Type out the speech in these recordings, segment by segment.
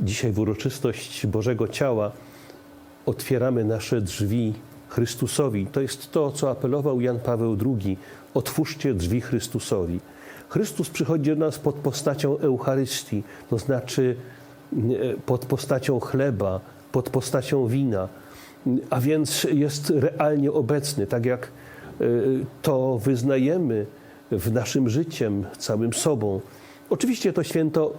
dzisiaj w uroczystość Bożego Ciała otwieramy nasze drzwi Chrystusowi. To jest to, co apelował Jan Paweł II. Otwórzcie drzwi Chrystusowi. Chrystus przychodzi do nas pod postacią Eucharystii, to znaczy e, pod postacią chleba, pod postacią wina, a więc jest realnie obecny, tak jak e, to wyznajemy w naszym życiem, całym sobą. Oczywiście to święto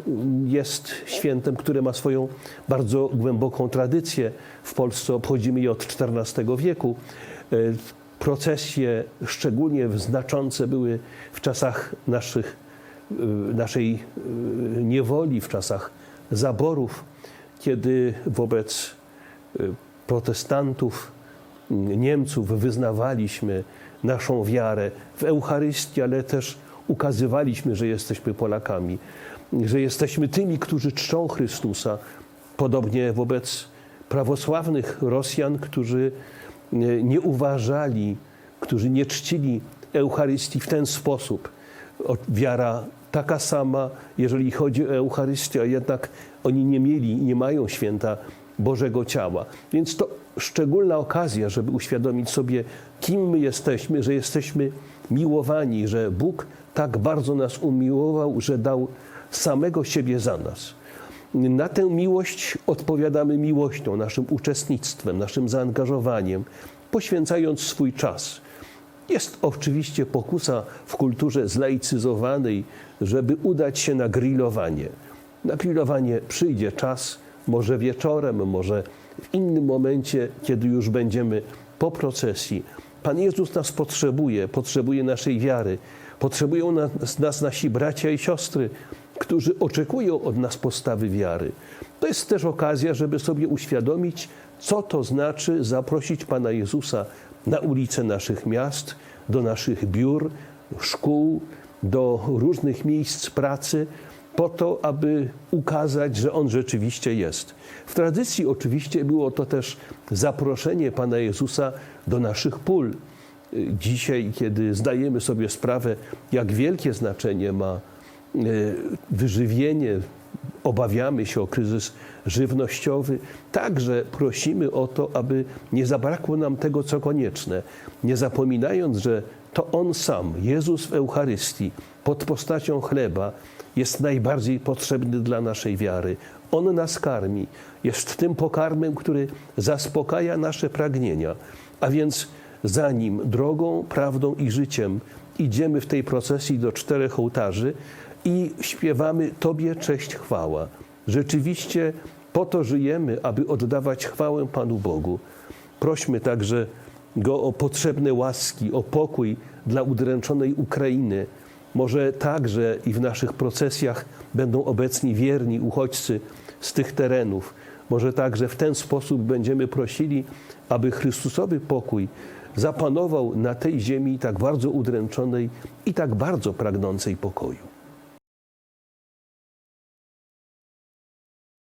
jest świętem, które ma swoją bardzo głęboką tradycję. W Polsce obchodzimy je od XIV wieku. E, Procesje szczególnie znaczące były w czasach naszych, e, naszej e, niewoli, w czasach zaborów, kiedy wobec protestantów, Niemców wyznawaliśmy naszą wiarę w Eucharystii, ale też ukazywaliśmy, że jesteśmy Polakami, że jesteśmy tymi, którzy czczą Chrystusa. Podobnie wobec prawosławnych Rosjan, którzy nie, uważali, którzy nie czcili Eucharystii w ten sposób. Wiara taka sama, jeżeli chodzi o Eucharystię, a jednak oni nie mieli i nie mają święta Bożego Ciała. Więc to szczególna okazja, żeby uświadomić sobie, kim my jesteśmy, że jesteśmy miłowani, że Bóg tak bardzo nas umiłował, że dał samego siebie za nas. Na tę miłość odpowiadamy miłością, naszym uczestnictwem, naszym zaangażowaniem, poświęcając swój czas. Jest oczywiście pokusa w kulturze zlaicyzowanej, żeby udać się na grillowanie. Na grillowanie przyjdzie czas, może wieczorem, może w innym momencie, kiedy już będziemy po procesji. Pan Jezus nas potrzebuje, potrzebuje naszej wiary, potrzebują nas, nas nasi bracia i siostry, którzy oczekują od nas postawy wiary. To jest też okazja, żeby sobie uświadomić, co to znaczy zaprosić Pana Jezusa na ulice naszych miast, do naszych biur, szkół, do różnych miejsc pracy, po to, aby ukazać, że On rzeczywiście jest. W tradycji oczywiście było to też zaproszenie Pana Jezusa do naszych pól. Dzisiaj, kiedy zdajemy sobie sprawę, jak wielkie znaczenie ma e, wyżywienie, obawiamy się o kryzys żywnościowy, także prosimy o to, aby nie zabrakło nam tego, co konieczne, nie zapominając, że to On sam, Jezus w Eucharystii, pod postacią chleba, jest najbardziej potrzebny dla naszej wiary. On nas karmi, jest tym pokarmem, który zaspokaja nasze pragnienia. A więc za nim drogą, prawdą i życiem idziemy w tej procesji do czterech ołtarzy i śpiewamy Tobie cześć, chwała. Rzeczywiście po to żyjemy, aby oddawać chwałę Panu Bogu. Prośmy także Go o potrzebne łaski, o pokój dla udręczonej Ukrainy. Może także i w naszych procesjach będą obecni wierni uchodźcy z tych terenów. Może także w ten sposób będziemy prosili, aby Chrystusowy pokój zapanował na tej ziemi tak bardzo udręczonej i tak bardzo pragnącej pokoju.